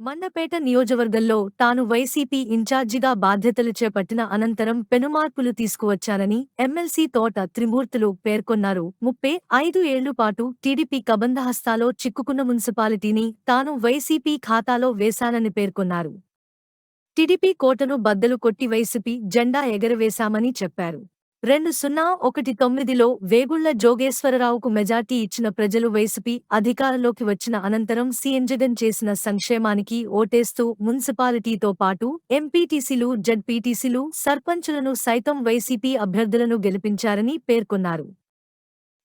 మండపేట నియోజకవర్గంలో తాను వైసీపీ ఇన్ఛార్జిగా బాధ్యతలు చేపట్టిన అనంతరం పెనుమార్పులు తీసుకువచ్చానని ఎమ్మెల్సీ తోట త్రిమూర్తులు పేర్కొన్నారు. ముప్పై ఐదు ఏళ్ళు పాటు టీడీపీ కబంధహస్తాలో చిక్కుకున్న మున్సిపాలిటీని తాను వైసీపీ ఖాతాలో వేశానని పేర్కొన్నారు. టీడీపీ కోటను బద్దలు కొట్టి వైసీపీ జెండా ఎగరవేశామని చెప్పారు. రెండు సున్నా ఒకటి తొమ్మిదిలో వేగుళ్ళ జోగేశ్వరరావుకు మెజార్టీ ఇచ్చిన ప్రజలు వైసీపీ అధికారంలోకి వచ్చిన అనంతరం సీఎం జగన్ చేసిన సంక్షేమానికి ఓటేస్తూ మున్సిపాలిటీతో పాటు ఎంపీటీసీలు జడ్పీటీసీలు సర్పంచులను సైతం వైసీపీ అభ్యర్థులను గెలిపించారని పేర్కొన్నారు.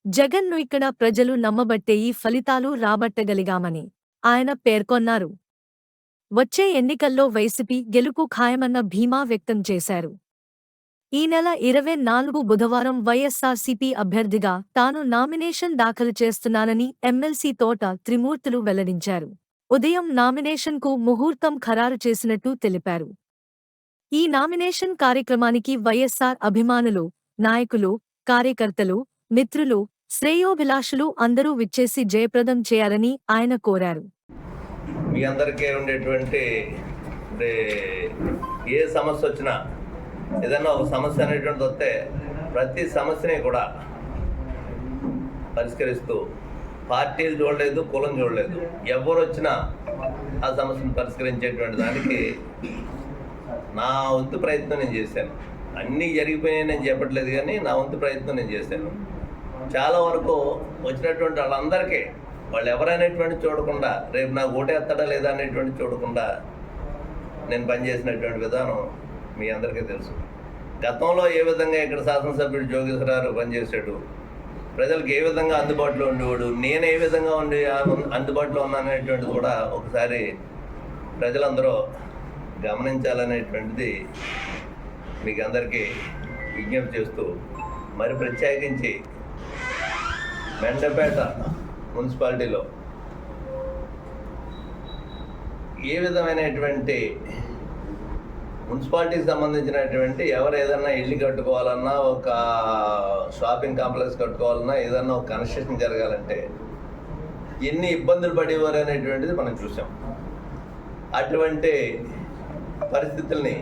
జగన్ను ఇక్కడ ప్రజలు నమ్మబట్టే ఈ ఫలితాలు రాబట్టగలిగామని ఆయన పేర్కొన్నారు. వచ్చే ఎన్నికల్లో వైసీపీ గెలుపు ఖాయమన్న భీమా వ్యక్తం చేశారు. ఈ నెల ఇరవై నాలుగు బుధవారం వైఎస్సార్సీపీ అభ్యర్థిగా తాను నామినేషన్ దాఖలు చేస్తున్నానని ఎమ్మెల్సీ తోట త్రిమూర్తులు వెల్లడించారు. ఉదయం నామినేషన్కు ముహూర్తం ఖరారు చేసినట్టు తెలిపారు. ఈ నామినేషన్ కార్యక్రమానికి వైఎస్సార్ అభిమానులు నాయకులు కార్యకర్తలు మిత్రులు శ్రేయోభిలాషులు అందరూ విచ్చేసి జయప్రదం చేయాలని ఆయన కోరారు. మీ అందరికీ ఉండేటువంటి ఏ సమస్య వచ్చినా ఏదైనా ఒక సమస్య అనేటువంటి వస్తే ప్రతి సమస్యని కూడా పరిష్కరిస్తూ పార్టీలు చూడలేదు కులం చూడలేదు. ఎవరు వచ్చినా ఆ సమస్యను పరిష్కరించేటువంటి దానికి నా వంతు ప్రయత్నం నేను చేశాను. అన్నీ జరిగిపోయాయి నేను చెప్పట్లేదు కానీ నా వంతు ప్రయత్నం నేను చేశాను. చాలా వరకు వచ్చినటువంటి వాళ్ళందరికీ వాళ్ళు ఎవరైనటువంటి చూడకుండా రేపు నాకు ఓటేస్తాడా లేదా అనేటువంటి చూడకుండా నేను పనిచేసినటువంటి విధానం మీ అందరికీ తెలుసు. గతంలో ఏ విధంగా ఇక్కడ శాసనసభ్యుడు జోగేశ్వరరావు పనిచేశాడు? ప్రజలకు ఏ విధంగా అందుబాటులో ఉండేవాడు? నేను ఏ విధంగా ఉండి అందుబాటులో ఉన్నాననేటువంటిది కూడా ఒకసారి ప్రజలందరూ గమనించాలనేటువంటిది మీకు అందరికీ విజ్ఞప్తి చేస్తూ మరి ప్రత్యేకించి మెండపేట మున్సిపాలిటీలో ఏ విధమైనటువంటి మున్సిపాలిటీకి సంబంధించినటువంటి ఎవరు ఏదన్నా ఇల్లు కట్టుకోవాలన్నా ఒక షాపింగ్ కాంప్లెక్స్ కట్టుకోవాలన్నా ఏదన్నా ఒక కన్స్ట్రక్షన్ జరగాలంటే ఎన్ని ఇబ్బందులు పడేవారు అనేటువంటిది మనం చూసాం. అటువంటి పరిస్థితుల్ని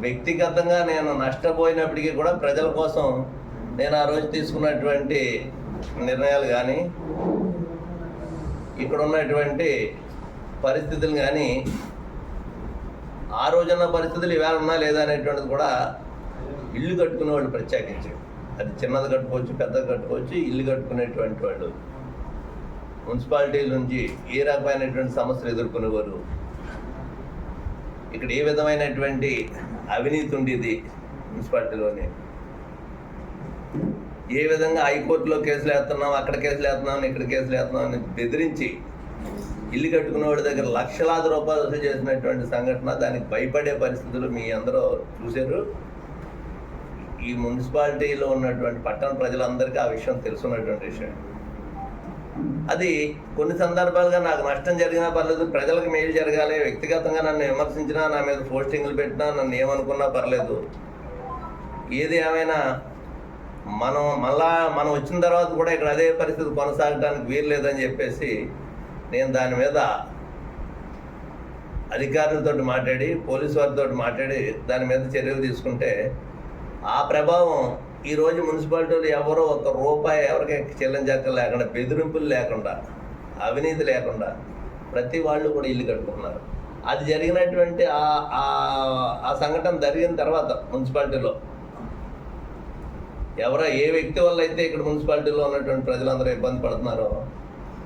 వ్యక్తిగతంగా నేను నష్టపోయినప్పటికీ కూడా ప్రజల కోసం నేను ఆ రోజు తీసుకున్నటువంటి నిర్ణయాలు కానీ ఇక్కడ ఉన్నటువంటి పరిస్థితులు కానీ ఆ రోజున్న పరిస్థితులు ఇవాళ ఉన్నా లేదా అనేటువంటిది కూడా ఇల్లు కట్టుకునే వాళ్ళు ప్రత్యేకించి. అది చిన్నది కట్టుకోవచ్చు పెద్దది కట్టుకోవచ్చు ఇల్లు కట్టుకునేటువంటి వాళ్ళు. మున్సిపాలిటీ నుంచి ఏ రకమైనటువంటి సమస్యలు ఎదుర్కొనేవారు? ఇక్కడ ఏ విధమైనటువంటి అవినీతి ఉండేది మున్సిపాలిటీలోని? ఏ విధంగా హైకోర్టులో కేసులు వేస్తున్నాం అక్కడ కేసులు వేస్తున్నాం ఇక్కడ కేసులు వేస్తున్నాం అని బెదిరించి ఇల్లు కట్టుకున్న వాడి దగ్గర లక్షలాది రూపాయలు వసూలు చేసినటువంటి సంఘటన దానికి భయపడే పరిస్థితులు మీ అందరూ చూశారు. ఈ మున్సిపాలిటీలో ఉన్నటువంటి పట్టణ ప్రజలందరికీ ఆ విషయం తెలుసున్నటువంటి విషయం. అది కొన్ని సందర్భాలుగా నాకు నష్టం జరిగినా పర్లేదు ప్రజలకు మేలు జరగాలి వ్యక్తిగతంగా నన్ను విమర్శించినా నా మీద పోస్టింగ్లు పెట్టినా నన్ను ఏమనుకున్నా పర్లేదు. ఏది ఏమైనా మనం మళ్ళా మనం వచ్చిన తర్వాత కూడా ఇక్కడ అదే పరిస్థితి కొనసాగడానికి వీలు లేదని చెప్పేసి నేను దాని మీద అధికారులతో మాట్లాడి పోలీసు వారితో మాట్లాడి దాని మీద చర్యలు తీసుకుంటే ఆ ప్రభావం ఈరోజు మున్సిపాలిటీలు ఎవరో ఒక రూపాయి ఎవరికి చెల్లించక లేకుండా బెదిరింపులు లేకుండా అవినీతి లేకుండా ప్రతి వాళ్ళు కూడా ఇల్లు కట్టుకున్నారు అది జరిగినటువంటి ఆ- సంఘటన జరిగిన తర్వాత మున్సిపాలిటీలో ఎవరో ఏ వ్యక్తి వల్ల అయితే ఇక్కడ మున్సిపాలిటీలో ఉన్నటువంటి ప్రజలందరూ ఇబ్బంది పడుతున్నారో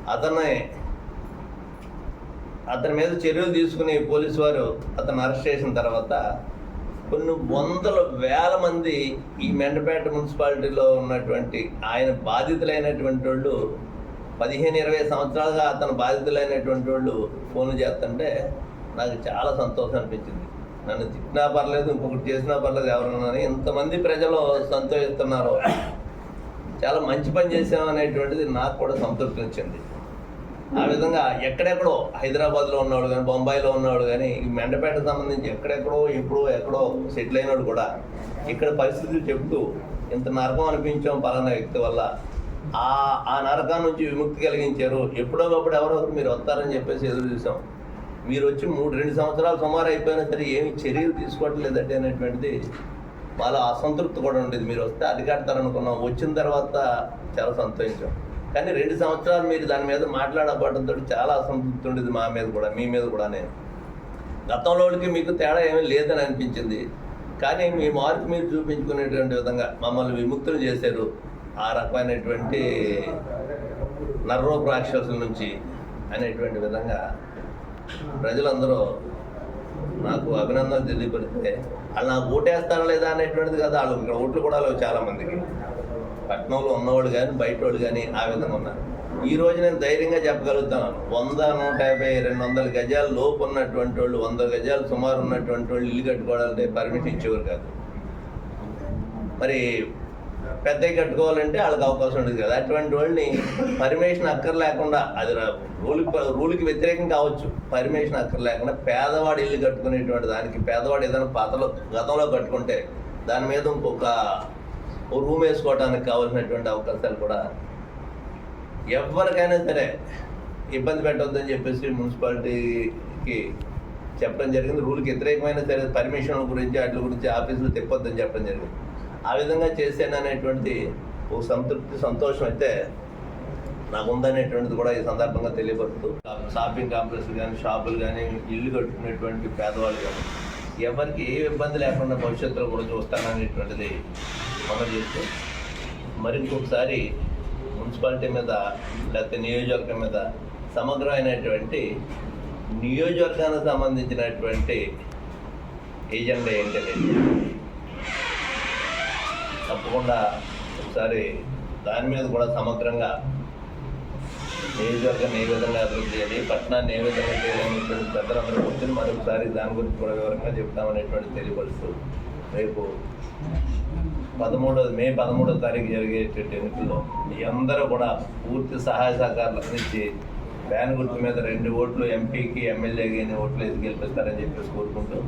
అతనే అతని మీద చర్యలు తీసుకుని పోలీసు వారు అతను అరెస్ట్ చేసిన తర్వాత కొన్ని వందల వేల మంది ఈ మెండపేట మున్సిపాలిటీలో ఉన్నటువంటి ఆయన బాధితులైనటువంటి వాళ్ళు పదిహేను ఇరవై సంవత్సరాలుగా అతను బాధితులైనటువంటి వాళ్ళు ఫోన్లు చేస్తుంటే నాకు చాలా సంతోషం అనిపించింది. నన్ను తిట్టినా పర్లేదు ఇంకొకటి చేసినా పర్లేదు ఎవరన్నా ఇంతమంది ప్రజలు సంతోషిస్తున్నారు. చాలా మంచి పని చేసాం అనేటువంటిది నాకు కూడా సంతృప్తినిచ్చింది ఆ విధంగా ఎక్కడెక్కడో హైదరాబాద్లో ఉన్నవాడు కానీ బొంబాయిలో ఉన్నవాడు కానీ ఈ మెండపేటకు సంబంధించి ఎక్కడెక్కడో ఎప్పుడో ఎక్కడో సెటిల్ అయినాడు కూడా. ఇక్కడ పరిస్థితులు చెప్తూ ఇంత నరకం అనిపించాం పలానా వ్యక్తి వల్ల. ఆ ఆ నరకం నుంచి విముక్తి కలిగించారు. ఎప్పుడో ఒకప్పుడు ఎవరో ఒకరు మీరు వస్తారని చెప్పేసి ఎదురు చూసాం. మీరు వచ్చి మూడు రెండు సంవత్సరాలు సుమారు అయిపోయినా సరే ఏమి చర్యలు తీసుకోవట్లేదంటే అనేటువంటిది వాళ్ళ అసంతృప్తి కూడా ఉండేది. మీరు వస్తే అధికారుతారనుకున్నాం వచ్చిన తర్వాత చాలా సంతోషం కానీ రెండు సంవత్సరాలు మీరు దాని మీద మాట్లాడబడంతో చాలా అసంతృప్తి ఉండేది మా మీద కూడా మీ మీద కూడా నేను. గతంలోకి మీకు తేడా ఏమీ లేదని అనిపించింది. కానీ మీ మార్పు మీరు చూపించుకునేటువంటి విధంగా మమ్మల్ని విముక్తులు చేశారు. ఆ రకమైనటువంటి నర్రోపు రాక్షసుల నుంచి అనేటువంటి విధంగా ప్రజలందరూ నాకు అభినందనలు తెలియపరిస్తే వాళ్ళు నాకు ఓటేస్తారా లేదా? అనేటువంటిది కదా వాళ్ళు ఇక్కడ ఓట్లు కూడా లేవు చాలా మందికి పట్టణంలో ఉన్నవాళ్ళు కానీ బయట వాళ్ళు కానీ ఆ విధంగా ఉన్నారు. ఈ రోజు నేను ధైర్యంగా చెప్పగలుగుతున్నాను వంద నూట యాభై రెండు వందల గజాల లోపు ఉన్నటువంటి వాళ్ళు వంద గజాలు సుమారు ఉన్నటువంటి వాళ్ళు ఇల్లు కట్టుకోవాలంటే పర్మిషన్ ఇచ్చేవారు కాదు. మరి పెద్దవి కట్టుకోవాలంటే వాళ్ళకి అవకాశం ఉండదు కదా. అటువంటి వాళ్ళని పర్మిషన్ అక్కర్ లేకుండా అది రూల్ రూల్కి వ్యతిరేకం కావచ్చు. పర్మిషన్ అక్కర్ లేకుండా పేదవాడు ఇల్లు కట్టుకునేటువంటి దానికి పేదవాడు ఏదైనా పాతలో గతంలో కట్టుకుంటే దాని మీద ఇంకొక ఓ రూమ్ వేసుకోవడానికి కావాల్సినటువంటి అవకాశాలు కూడా ఎవరికైనా సరే ఇబ్బంది పెట్టొద్దని చెప్పేసి మున్సిపాలిటీకి చెప్పడం జరిగింది. రూల్కి వ్యతిరేకమైన సరే పర్మిషన్ గురించి వాటి గురించి ఆఫీసులు తిప్పొద్దని చెప్పడం జరిగింది. ఆ విధంగా చేశాననేటువంటి ఒక సంతృప్తి సంతోషం అయితే నాకు ఉందనేటువంటిది కూడా ఈ సందర్భంగా తెలియపరుస్తూ షాపింగ్ కాంప్లెక్స్ కానీ షాపులు కానీ ఇల్లు కట్టుకునేటువంటి పేదవాళ్ళు కానీ ఎవరికి ఏ ఇబ్బంది లేకుండా భవిష్యత్తులో కూడా చూస్తాననేటువంటిది అమలు చేస్తూ మరి ఇంకొకసారి మున్సిపాలిటీ మీద లేకపోతే నియోజకవర్గం మీద సమగ్రమైనటువంటి నియోజకవర్గానికి సంబంధించినటువంటి ఏజెండా ఏంటనేది తప్పకుండా ఒకసారి దాని మీద కూడా సమగ్రంగా నియోజకవర్గాన్ని ఏ విధంగా అభివృద్ధి చేయాలి పట్టణాన్ని ఏ విధంగా చేయాలనేటువంటి పెద్దలందరూ కూర్చొని మరొకసారి దాని గురించి కూడా వివరంగా చెప్తామనేటువంటి తెలియపరుస్తూ రేపు పదమూడో మే పదమూడో తారీఖు జరిగేటువంటి ఎన్నికల్లో మీ అందరూ కూడా పూర్తి సహాయ సహకారాలు అందించి ఫ్యాన్ గుర్తు మీద రెండు ఓట్లు ఎంపీకి ఎమ్మెల్యేకి ఎన్ని ఓట్లు వేసి గెలిపిస్తారని చెప్పేసి కోరుకుంటూ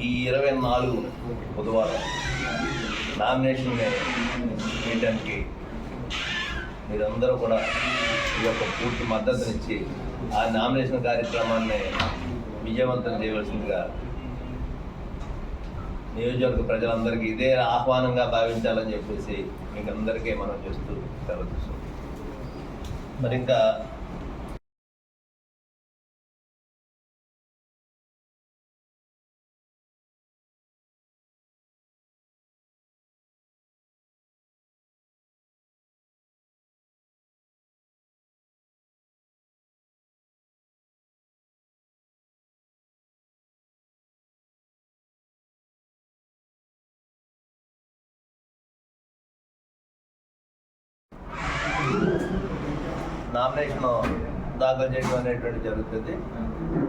ఈ ఇరవై నాలుగు బుధవారం నామినేషన్ వేయడానికి మీరందరూ కూడా ఈ యొక్క పూర్తి మద్దతునిచ్చి ఆ నామినేషన్ కార్యక్రమాన్ని విజయవంతం చేయవలసిందిగా నియోజకవర్గ ప్రజలందరికీ ఇదే ఆహ్వానంగా భావించాలని చెప్పేసి మీకు అందరికీ మనం చేస్తూ సెలవు మరి ఇంకా నామినేషన్ దాఖలు చేయడం అనేటువంటి జరుగుతుంది.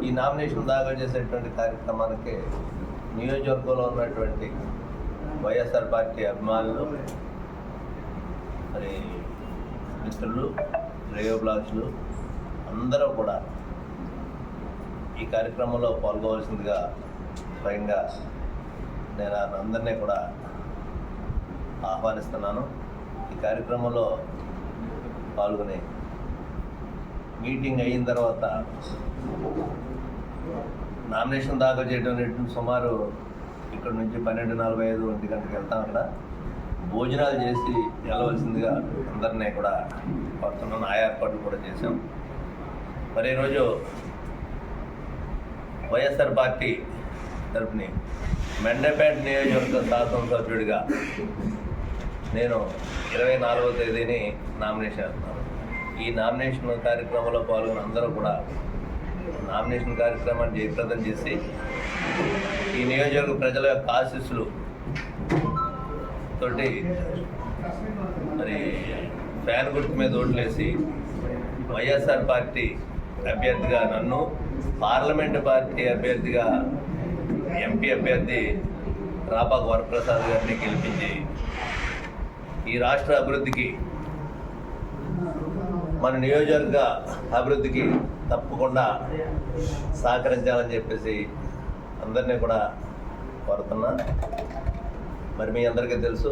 ఈ నామినేషన్ దాఖలు చేసేటువంటి కార్యక్రమానికి నియోజకవర్గంలో ఉన్నటువంటి వైఎస్ఆర్ పార్టీ అభిమానులు మరి మిత్రులు రేయోబ్లాగ్స్లు అందరూ కూడా ఈ కార్యక్రమంలో పాల్గొవలసిందిగా స్వయంగా నేను అందరినీ కూడా ఆహ్వానిస్తున్నాను. ఈ కార్యక్రమంలో పాల్గొని మీటింగ్ అయిన తర్వాత నామినేషన్ దాఖలు చేయడం అనేటువంటి సుమారు ఇక్కడ నుంచి పన్నెండు నలభై ఐదు ఒంటి గంటకి వెళ్తా అక్కడ భోజనాలు చేసి వెళ్ళవలసిందిగా అందరినీ కూడా కోరుతున్నాను ఆ ఏర్పాట్లు కూడా చేశాం. మరి ఈరోజు వైఎస్ఆర్ పార్టీ తరపుని మెండపేట నియోజకవర్గ శాసనసభ్యుడిగా నేను ఇరవై నాలుగవ తేదీని నామినేషన్ వేస్తున్నాను ఈ నామినేషన్ కార్యక్రమంలో పాల్గొన్న అందరూ కూడా నామినేషన్ కార్యక్రమాన్ని జయప్రదం చేసి ఈ నియోజకవర్గ ప్రజల యొక్క ఆశీస్సులు తోటి మరి ఫ్యాన్ గుర్తు మీద ఓట్లేసి వైఎస్ఆర్ పార్టీ అభ్యర్థిగా నన్ను పార్లమెంట్ పార్టీ అభ్యర్థిగా ఎంపీ అభ్యర్థి రాపాక వరప్రసాద్ గారిని గెలిపించి ఈ రాష్ట్ర అభివృద్ధికి మన నియోజకవర్గ అభివృద్ధికి తప్పకుండా సహకరించాలని చెప్పేసి అందరినీ కూడా కోరుతున్నా. మరి మీ అందరికీ తెలుసు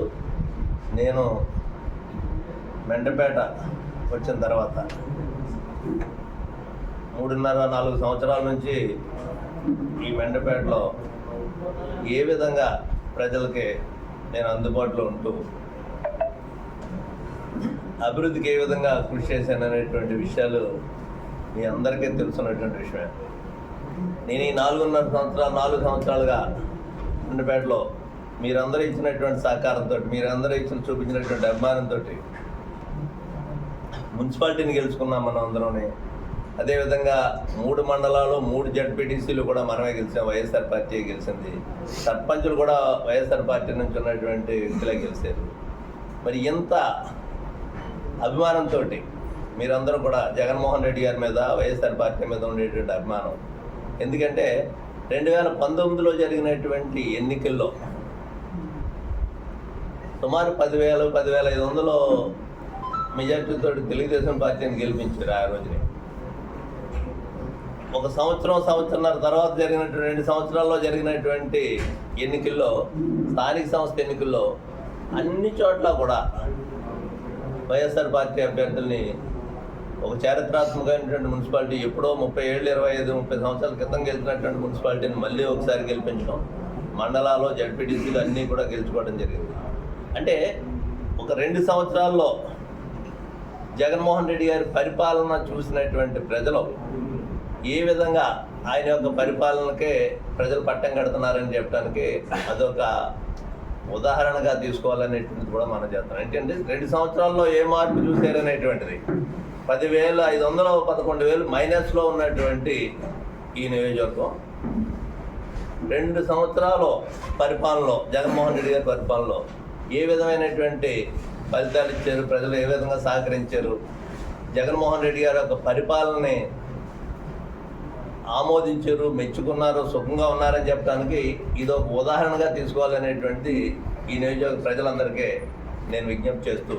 నేను మెండపేట వచ్చిన తర్వాత మూడున్నర నాలుగు సంవత్సరాల నుంచి ఈ మెండపేటలో ఏ విధంగా ప్రజలకి నేను అందుబాటులో ఉంటూ అభివృద్ధికి ఏ విధంగా కృషి చేశాను అనేటువంటి విషయాలు మీ అందరికీ తెలుసున్నటువంటి విషయమే. నేను ఈ నాలుగున్నర సంవత్సరాలు నాలుగు సంవత్సరాలుగా మెండపేటలో మీరందరూ ఇచ్చినటువంటి సహకారంతో మీరందరూ ఇచ్చిన చూపించినటువంటి అభిమానంతో మున్సిపాలిటీని గెలుచుకున్నాం మనం అందరూనే. అదేవిధంగా మూడు మండలాలు మూడు జడ్పీటీసీలు కూడా మనమే గెలిచాం వైఎస్ఆర్ పార్టీ గెలిచింది. సర్పంచులు కూడా వైఎస్ఆర్ పార్టీ నుంచి ఉన్నటువంటి వ్యక్తులే గెలిచారు. మరి ఇంత అభిమానంతో మీరందరూ కూడా జగన్మోహన్ రెడ్డి గారి మీద వైఎస్ఆర్ పార్టీ మీద ఉండేటువంటి అభిమానం. ఎందుకంటే రెండు వేల పంతొమ్మిదిలో జరిగినటువంటి ఎన్నికల్లో సుమారు పదివేలు పదివేల ఐదు వందలు మెజార్టీతో తెలుగుదేశం పార్టీని గెలిపించారు ఆ రోజుని. ఒక సంవత్సరం సంవత్సరంన్నర తర్వాత జరిగినటువంటి రెండు సంవత్సరాల్లో జరిగినటువంటి ఎన్నికల్లో స్థానిక సంస్థ ఎన్నికల్లో అన్ని చోట్ల కూడా వైఎస్ఆర్ పార్టీ అభ్యర్థుల్ని ఒక చారిత్రాత్మకమైనటువంటి మున్సిపాలిటీ ఎప్పుడో ముప్పై ఏళ్ళు ఇరవై ఐదు ముప్పై సంవత్సరాల క్రితం గెలిచినటువంటి మున్సిపాలిటీని మళ్ళీ ఒకసారి గెలిపించడం మండలాలు జడ్పీటీసీలు అన్నీ కూడా గెలుచుకోవడం జరిగింది. అంటే ఒక రెండు సంవత్సరాల్లో జగన్మోహన్ రెడ్డి గారి పరిపాలన చూసినటువంటి ప్రజలు ఏ విధంగా ఆయన యొక్క పరిపాలనకే ప్రజలు పట్టం కడుతున్నారని చెప్పడానికి అదొక ఉదాహరణగా తీసుకోవాలనేటువంటిది కూడా మనం చేస్తాం. ఏంటంటే రెండు సంవత్సరాల్లో ఏ మార్పు చూసారనేటువంటిది పదివేల ఐదు వందల పదకొండు వేలు మైనస్లో ఉన్నటువంటి ఈ నియోజకవర్గం. రెండు సంవత్సరాలు పరిపాలనలో జగన్మోహన్ రెడ్డి గారి పరిపాలనలో ఏ విధమైనటువంటి ఫలితాలు ఇచ్చారు? ప్రజలు ఏ విధంగా సహకరించారు? జగన్మోహన్ రెడ్డి గారి యొక్క పరిపాలనని ఆమోదించారు మెచ్చుకున్నారు సుఖంగా ఉన్నారని చెప్పడానికి ఇది ఒక ఉదాహరణగా తీసుకోవాలనేటువంటిది ఈ నియోజకవర్గ ప్రజలందరికీ నేను విజ్ఞప్తి చేస్తూ